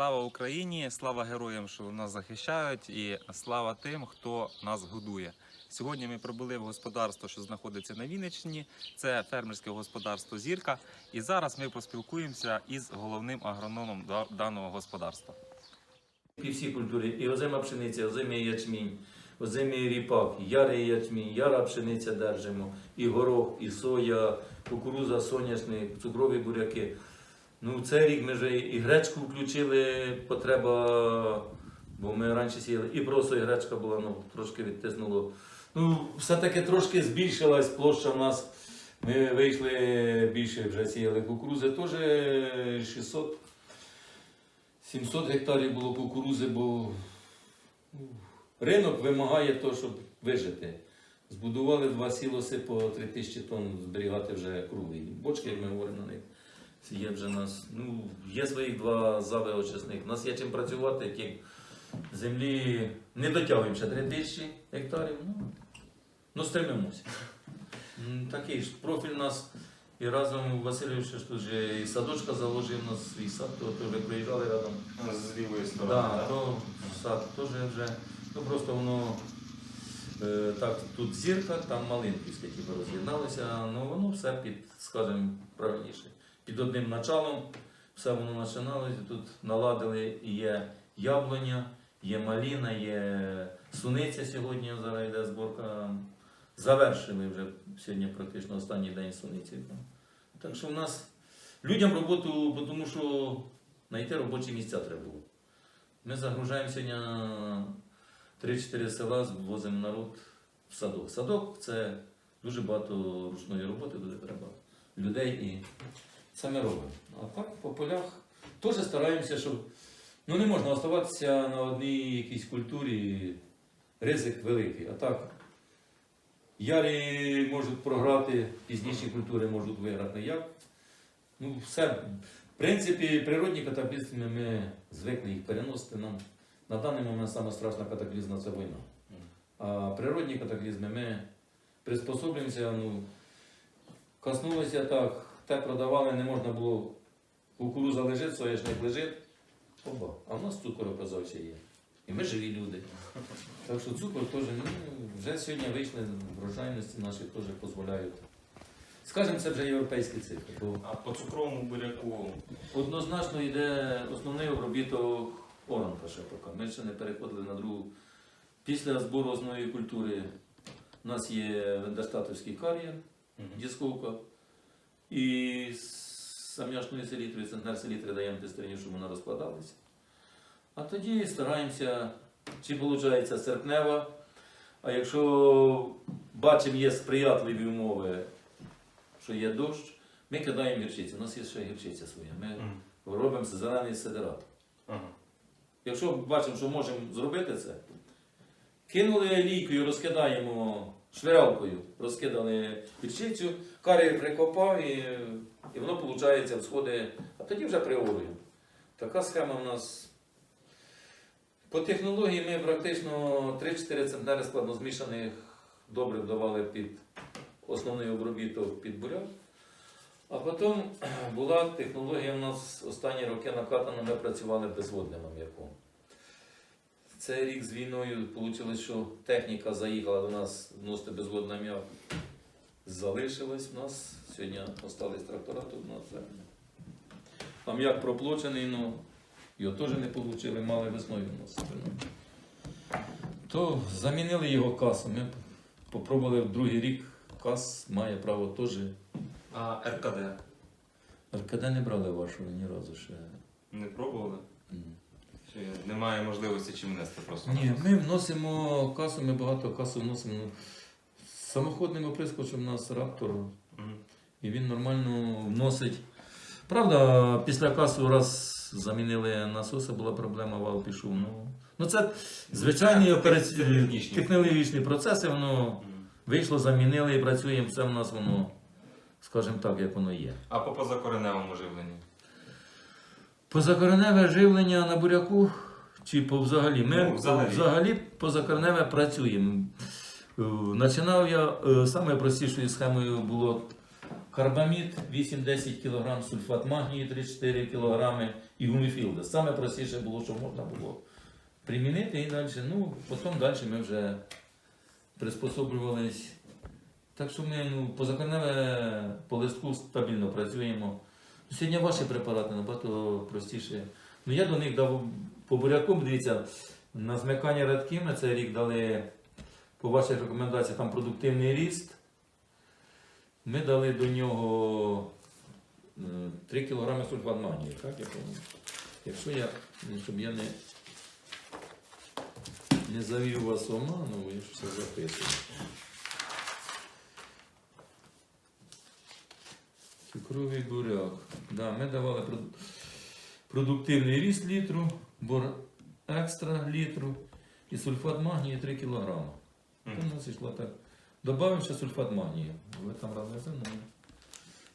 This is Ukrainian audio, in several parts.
Слава Україні! Слава героям, що нас захищають, і слава тим, хто нас годує. Сьогодні ми прибули в господарство, що знаходиться на Вінниччині. Це фермерське господарство Зірка. І зараз ми поспілкуємося із головним агрономом даного господарства. І всі культури, і озима пшениця, озимий ячмінь, озимий ріпак, ярий ячмінь, яра пшениця держимо, і горох, і соя, кукуруза, соняшник, цукрові буряки. Ну, цей рік ми вже і гречку включили, потреба, бо ми раніше сіяли, і просто і гречка була, ну, трошки відтиснуло. Ну, все-таки трошки збільшилась площа в нас. Ми вийшли більше, вже сіяли кукурузи, теж 600 700 гектарів було кукурузи, бо ну, ринок вимагає того, щоб вижити. Збудували два сілоси по 3000 тонн зберігати вже круглий. Бочки, як ми говоримо на них. Є вже нас. Ну, є своїх два зави очисних. У нас є чим працювати, які землі не дотягуємо ще 3000 гектарів. Ну, ну стремимося. Такий ж профіль у нас. І разом Васильович ж тут же і садочка заложив у нас свій сад, то, вже приїжджали разом. З лівої Да, то сад теж вже. Ну просто воно е, так, тут зірка, там малинківське типу, роз'єдналося, ну воно все під, скажімо, правильніше. Під одним началом все воно починалося. Тут наладили і є яблуня, є маліна, є суниця сьогодні. Зараз йде зборка. Завершили вже сьогодні практично останній день суниці. Так що в нас людям роботу, бо тому що знайти робочі місця треба було. Ми загружаємо сьогодні 3-4 села, возимо народ в садок. Садок це дуже багато ручної роботи, дуже треба людей і це ми робимо. А так по полях теж стараємося, щоб ну, не можна оставатися на одній якійсь культурі, ризик великий. А так, ярі можуть програти, пізніші культури можуть виграти. Як? Ну, все. В принципі, природні катаклізми ми звикли їх переносити нам. На даний момент саме страшна катаклізма це війна. А природні катаклізми ми приспособлюємося, ну, коснулися так, те продавали, не можна було. Кукуруза лежить, соняшник лежить. Оба. А в нас цукор оказався є. І ми живі люди. Так що цукор теж, ну, вже сьогодні вийшли врожайності наші теж дозволяють. Скажімо, це вже європейські цифри. Бо А по цукровому буряку Однозначно йде основний обробіток оранка ще поки. Ми ще не переходили на другу. Після збору основної культури у нас є вендерстатовський кар'єр, дісковка. І з сам'яшної селітри, центнер селітри даємо тестерні, щоб вона розкладалася. А тоді стараємося, чи виходить серпнева. А якщо бачимо, є сприятливі умови, що є дощ, ми кидаємо гірчицю. У нас є ще гірчиця своя. Ми робимо зелений сидерат. Ага. Якщо бачимо, що можемо зробити це, кинули лійкою, розкидаємо швирялкою, розкидали гірчицю, карі прикопав і, і воно виходить, всходить, а тоді вже приорюємо. Така схема в нас. По технології ми практично 3-4 центнери складнозмішаних добре давали під основний обробіток під буряк. А потім була технологія у нас останні роки накатана, ми працювали безводним ам'яком. Цей рік з війною вийшло, що техніка заїхала до нас вносити безводний ам'як. Залишилось в нас. Сьогодні остались трактора тут на землі. Ам'як проплочений, ну його теж не отримали, мали весною вносити. ну. То замінили його касу. Ми попробували в другий рік. Кас має право теж. А РКД РКД не брали вашого ні разу ще. не пробували? М. Чи немає можливості чим внести просто? Ні, ми вносимо касу, ми багато касу вносимо. ну, Самоходним оприскувачем у нас раптор, і він нормально вносить. Правда, після касу раз замінили насоси, була проблема, вал пішов. Ну, ну це звичайні Це операці... технологічні. процеси, воно вийшло, замінили і працюємо. Все в нас воно, скажімо так, як воно є. А по позакореневому живленню? Позакореневе живлення на буряку чи по взагалі? Ми Ну, взагалі. взагалі позакореневе працюємо. Е, Починав я е, самою простішою схемою було карбамід 8-10 кг, сульфат магнію 3-4 кг і гуміфілда. Саме простіше було, що можна було примінити і далі. Ну, потім далі ми вже приспособлювались. Так що ми ну, позакорневе по листку стабільно працюємо. Сьогодні ваші препарати набагато простіше. Ну, я до них дав по буряку, дивіться, на змикання рядки ми цей рік дали по ваших рекомендаціях там продуктивний ріст. Ми дали до нього е, 3 кг сульфат магнію, так я. Якщо я, ну, щоб я не, не завів вас оману, я все записую. Цукровий буряк. Да, ми давали продуктивний ріст літру, бор екстра літру і сульфат магнію 3 кг. Мгм. У нас йшло так. Добавив ще сульфат магнію. Ви там разом зі.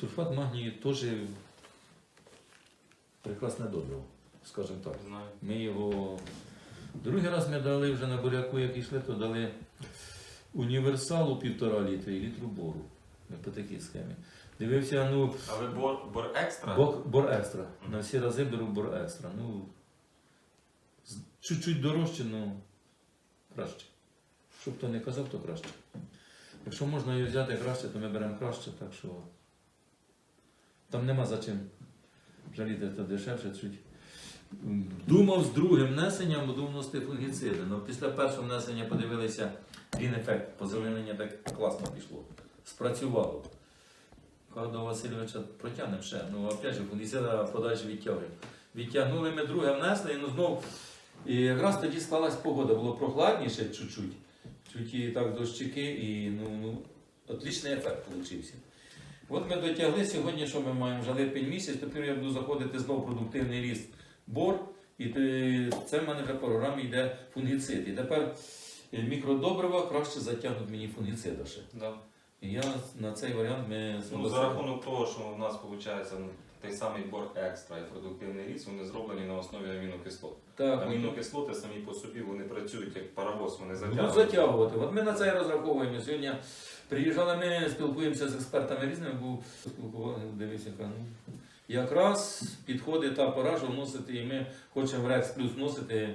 Сульфат магнію теж прекрасне добриво, скажімо так. Знаю. Ми його другий раз ми дали вже на буряку, як йшли, то дали універсалу півтора літра і літру бору. По такій схемі. Дивився, ну, А ви бор, бор екстра? бор, бор екстра. На всі рази беру бор екстра. Ну, чуть-чуть дорожче, ну краще. Щоб хто не казав, то краще. Якщо можна її взяти краще, то ми беремо краще, так що там нема за чим жаліти, то дешевше чуть. Думав з другим внесенням, буду вносити фунгіциди. Ну, після першого внесення подивилися, він ефект, позеленення так класно пішло. Спрацювало. Кажу Васильовича, протягнемо ще. Ну, опять же, фунгіцида подальше відтягуємо. Відтягнули ми друге внесли, і ну знов. І якраз тоді склалась погода, було прохладніше чуть-чуть. Чуть і так дощики, і ну, ну, отличний ефект вийшов. От ми дотягли сьогодні, що ми маємо вже липень місяць, тепер я буду заходити знову продуктивний ріст бор, і це в мене вже по програмі йде фунгіцид. І тепер мікродобрива краще затягнуть мені фунгіцида ще. Да. І я на цей варіант ми Ну, за рахунок того, що у нас виходить ну, той самий бор екстра і продуктивний ріс, вони зроблені на основі амінокислот. так, ну, Амінокислоти самі по собі вони працюють як паровоз, вони затягують. затягувати. От ми на це і розраховуємо. Сьогодні приїжджали ми, спілкуємося з експертами різними, був спілкувався, дивився, кажу, ну, якраз підходить та пора, що вносити, і ми хочемо в Рекс плюс вносити.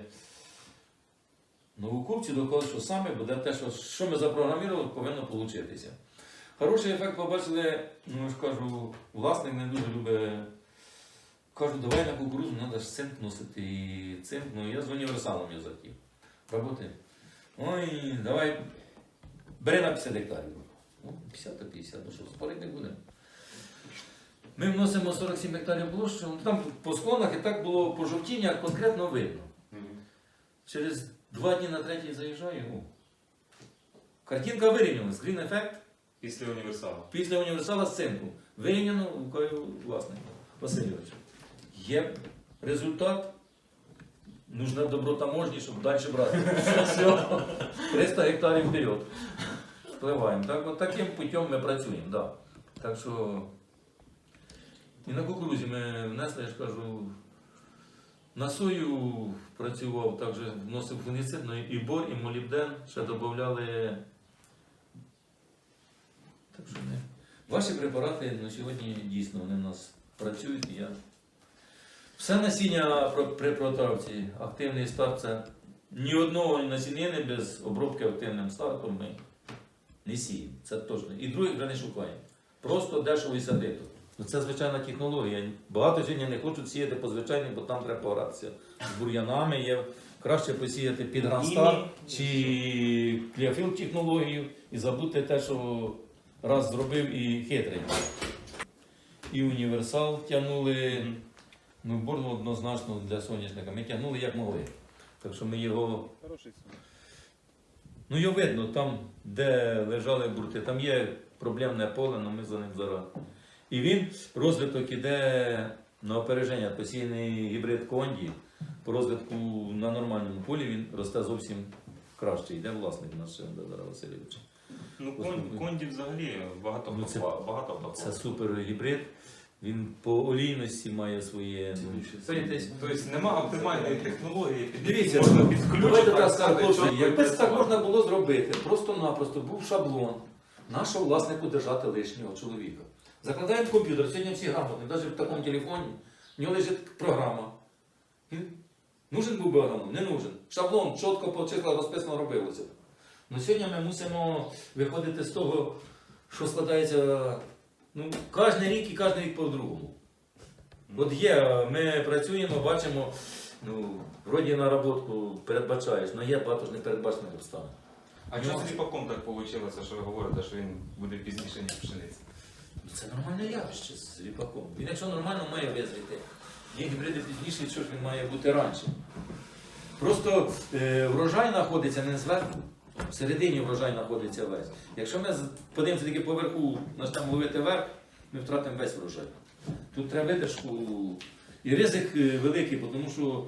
Науковці доказують, що саме буде те, що, що ми запрограмували, повинно получитися. Хороший ефект побачили, ну я ж кажу, власник не дуже любить. Кажу, давай на кукурузу треба ж цинк носити і цинк. Ну я з універсалом я захотів. Роботи. Ой, давай. Бери на 50 гектарів. Ну, 50 та 50, ну що, спорити не будемо. Ми вносимо 47 гектарів площу. Ну, там по склонах і так було по жовтіннях конкретно видно. Через два дні на третій заїжджаю. ну, Картинка вирівнялась. Green ефект Після універсалу. після універсала з цинку. Вирівняно рукою власника Васильовича. Є результат. Нужна добротаможні, щоб далі брати. Все. 300 гектарів вперед. Впливаємо. Так, от таким путем ми працюємо. Да. Так що і на кукурузі ми внесли, я ж кажу, на сою працював, також вносив фунгіцид, ну і бор, і молібден, ще додавали. Так що не. Ваші препарати ну, сьогодні дійсно вони в нас працюють. Я... Все насіння при протравці, активний старт це ні одного насінини без обробки активним стартом ми не сіємо. Це точно. І других вже не шукаємо. Просто дешево і садито. Ну, Це звичайна технологія. Багато сьогодні не хочуть сіяти по звичайній, бо там треба погратися з бур'янами. Є краще посіяти під Гранстар чи кліофіл технологію і забути те, що раз зробив і хитрий. І універсал тягнули. Ну, борну однозначно для соняшника. Ми тягнули як могли. Так що ми його. Ну, його видно, там, де лежали бурти, там є проблемне поле, але ми за ним зараз. І він, розвиток іде на опереження, посійний гібрид конді. По розвитку на нормальному полі він росте зовсім краще. Йде власник наш Дадара Васильович. Ну, кон- конді взагалі багато Ну, це- хто багато хто Це супер гібрид. Він по олійності має своє. ну, Тобто нема оптимальної технології, під Дивіться, яку можна підключити. Давайте так сказати, скажемо, чітко якби це так працювати. можна було зробити, просто-напросто був шаблон нашого власнику держати лишнього чоловіка. Закладаємо комп'ютер, сьогодні всі грамотні, навіть в такому телефоні, в нього лежить програма. Він нужен був би агроном? Не нужен. Шаблон чітко по числах розписано робилося. Ну сьогодні ми мусимо виходити з того, що складається ну, кожен рік і кожен рік по-другому. От є, ми працюємо, бачимо, ну, вроді на роботку передбачаєш, але є багато ж непередбачених обставин. А чому з ріпаком так вийшло, що ви говорите, що він буде пізніше, ніж пшениця? Це нормальне явище з ріпаком. Він якщо нормально має визріти, є гібриди пізніше, що ж він має бути раніше. Просто е, врожай знаходиться не зверху, всередині врожай знаходиться весь. Якщо ми подивимося тільки поверху, почнемо ловити верх, ми втратимо весь врожай. Тут треба видержку. І ризик е, великий, тому що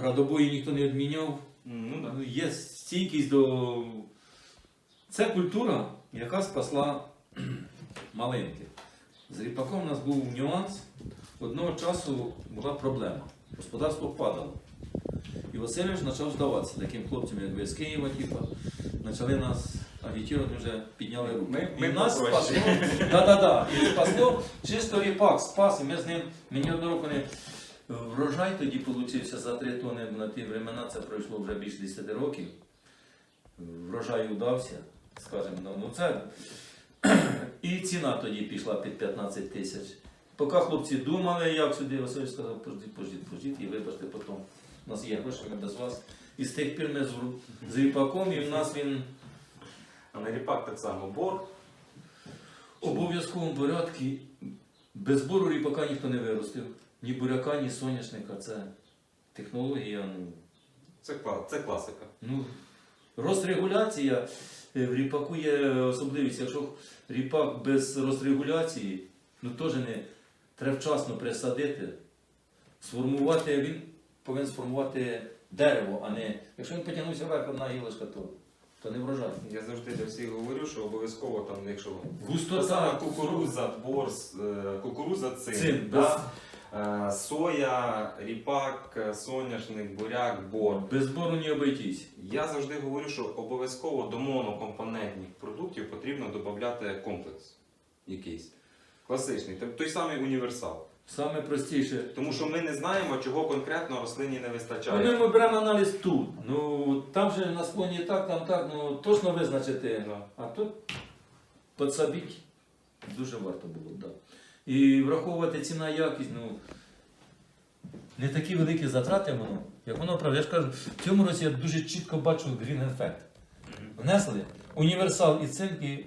градобої ніхто не відміняв. Ну. Ну, Є стійкість до. Це культура, яка спасла малинки. З ріпаком у нас був нюанс. Одного часу була проблема. Господарство падало. І Васильович почав здаватися таким хлопцям, як ви з Києва, типу, почали нас агітувати, вже підняли руки. Ми- і нас попроще. спасло, да-да-да, і спасло чисто ріпак спас, і ми з ним, мені одного року не Врожай тоді получився за 3 тони на ті времена, це пройшло вже більше 10 років. Врожай удався, скажімо, ну ну, це. І ціна тоді пішла під 15 тисяч. Поки хлопці думали, як сюди, Василь сказав, пождіть, пождіть, пождіть, і вибачте потім. У нас є гроші, ми без вас. І з тих пір ми з, з ріпаком, і в нас він А на ріпак так само бор. в обов'язковому порядку. Без бору ріпака ніхто не виростив. Ні буряка, ні соняшника. Це технологія. Ну, Це, кла- це класика. Ну, розрегуляція е, в ріпаку є особливість. Якщо ріпак без розрегуляції, ну теж не треба вчасно присадити, сформувати, він повинен сформувати дерево, а не. Якщо він потягнувся вверх одна гілочка, то, то не врожай. Я завжди для всіх говорю, що обов'язково там, якщо Густота, Та сама кукуруза, борс, е, кукуруза цин, Цин, да? Е, соя, ріпак, соняшник, буряк, бор. без бору не обійтись. Я завжди говорю, що обов'язково до монокомпонентних продуктів потрібно додати комплекс якийсь. Класичний, той самий універсал. Саме простіше. Тому що ми не знаємо, чого конкретно рослині не вистачає. Ну, ми беремо аналіз тут. Ну там же на склоні так, там так, ну точно визначити. Да. А тут підсобити дуже варто було, так. Да. І враховувати ціна якість, ну не такі великі затрати воно, як воно правда. Я ж кажу, в цьому році я дуже чітко бачу green ефект. Внесли універсал і цинк, і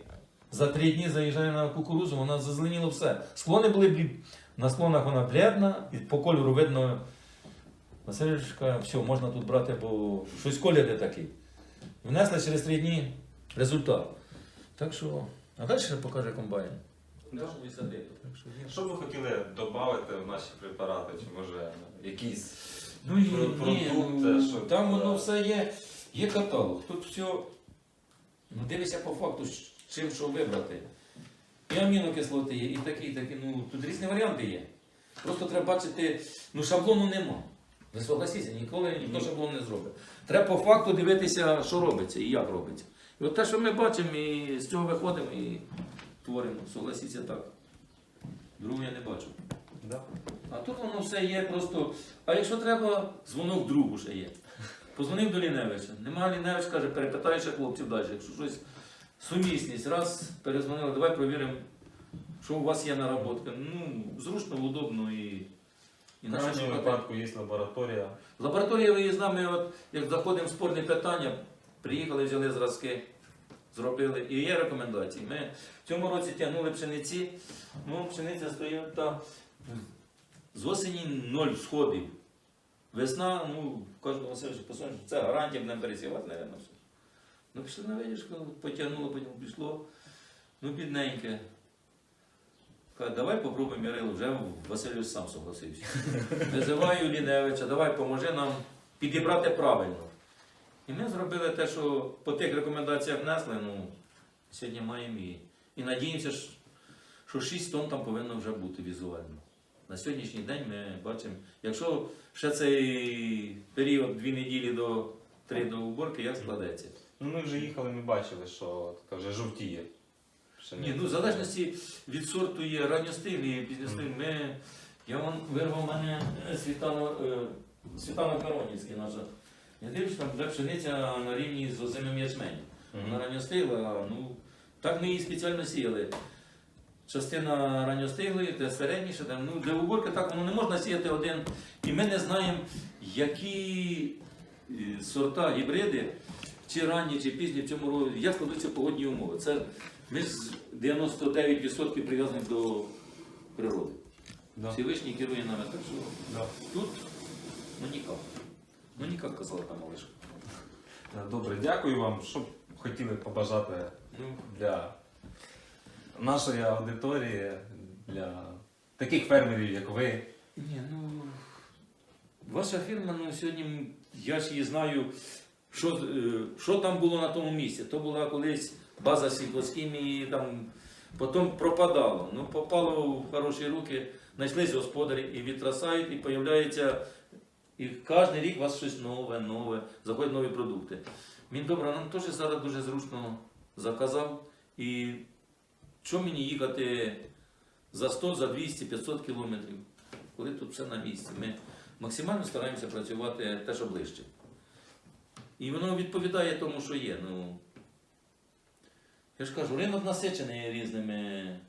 за три дні заїжджає на кукурузу, вона зазеленіло все. Склони були блід. На склонах вона бледна, і по кольору видно. Васильович каже, все, можна тут брати, бо щось колір не такий. Внесли через три дні результат. Так що, а далі ще покаже комбайн. Да. Так що що є. Що б ви хотіли додати в наші препарати, чи може якісь Ну і ні, ну, щоб, там воно все є. Є каталог. Тут все. Ну, дивися по факту, з чим що вибрати. І амінокислоти є, і такі, і такі. Ну, тут різні варіанти є. Просто треба бачити, ну шаблону нема. Ви согласіться, ніколи ніхто шаблон не зробить. Треба по факту дивитися, що робиться і як робиться. І от те, що ми бачимо, і з цього виходимо і творимо. Согласіться так. Другого я не бачу. да. А тут воно все є просто. А якщо треба, дзвонок другу ще є. Позвонив до Ліневича. Нема Ліневич, каже, перепитай ще хлопців далі. Якщо щось сумісність, раз перезвонили, давай провіримо, що у вас є наработка. Ну, зручно, удобно і. І В на що шукати. випадку є лабораторія. Лабораторія виїзна, ми от, як заходимо в спорні питання, приїхали, взяли зразки, зробили. І є рекомендації. Ми в цьому році тягнули пшениці, ну, пшениця стоїть та з осені ноль сходів. Весна, ну, кожного Васильовича посунеш, це гарантія, будемо пересівати, напевно, все. Ну, пішли на видішку, потягнуло, потім пішло. Ну, бідненьке. Каже, давай попробуємо Ярилу, вже Васильович сам согласився. Визиваю Ліневича, давай поможи нам підібрати правильно. І ми зробили те, що по тих рекомендаціях внесли, ну, сьогодні маємо і. І надіємося, що- що 6 тонн там повинно вже бути візуально. На сьогоднішній день ми бачимо, якщо ще цей період 2 неділі до 3 до уборки, як складеться. Ну, ми вже їхали, ми бачили, що така вже жовтіє? Ні, ну в залежності від сорту є ранньостиглі, пізньостиглі. Ми, я вон вирвав мене е, Світлана, е, наша. Я дивлюсь, там вже пшениця на рівні з озимим ячменем. Вона ранньостигла, ну так ми її спеціально сіяли. Частина ранньостиглої, те середніше, там, ну, для уборки так воно не можна сіяти один. І ми не знаємо, які е, сорта, гібриди, чи ранні, чи пізні в цьому році, як складуться погодні умови. Це ми з 99% прив'язані до природи. Да. Всевишній керує нами, так що Да. тут ну ніяк. Ну ніяк казала там малишка. Добре, дякую вам. Що б хотіли побажати Ну, для нашої аудиторії, для таких фермерів, як ви. Ні, ну ваша фірма, ну сьогодні я ж її знаю, що, е, що там було на тому місці. То була колись база сільхозхімії, там потім пропадало. Ну, попало в хороші руки, знайшлись господарі і відростають, і появляється. І кожен рік у вас щось нове, нове, заходять нові продукти. Він добре, нам теж зараз дуже зручно заказав. І що мені їхати за 100, за 200, 500 кілометрів? коли тут все на місці. Ми максимально стараємося працювати те, що ближче. І воно відповідає тому, що є. Ну, я ж кажу, ринок насичений різними.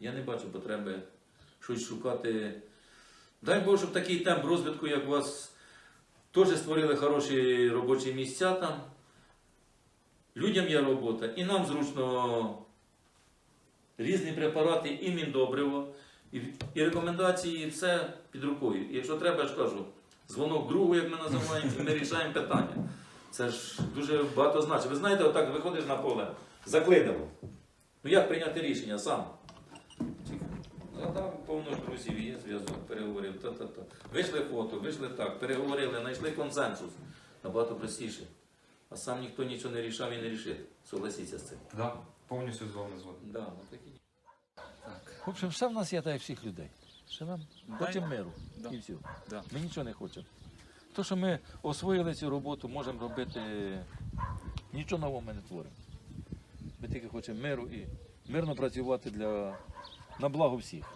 Я не бачу потреби щось шукати. Дай Бог, щоб такий темп розвитку, як у вас, теж створили хороші робочі місця там. Людям є робота, і нам зручно різні препарати, і міндобриво, і, і рекомендації, все під рукою. І якщо треба, я ж кажу, дзвонок другу, як ми називаємо, і ми рішаємо питання. Це ж дуже багато значить. Ви знаєте, отак виходиш на поле, заклинило. Ну як прийняти рішення сам? Задав повно ж друзів, є зв'язок, переговорив, та-та-та. Вийшли фото, вийшли так, переговорили, знайшли консенсус. Набагато простіше. А сам ніхто нічого не рішав і не рішить. Согласіться з цим. Да, повністю з вами згоден. Да, ну такі. В общем, все в нас є так, як всіх людей. Нам хочемо миру. Да. І все. Да. Ми нічого не хочемо. То, що ми освоїли цю роботу, можемо робити. Нічого нового ми не творимо. Ми тільки хочемо миру і мирно працювати для... на благо всіх.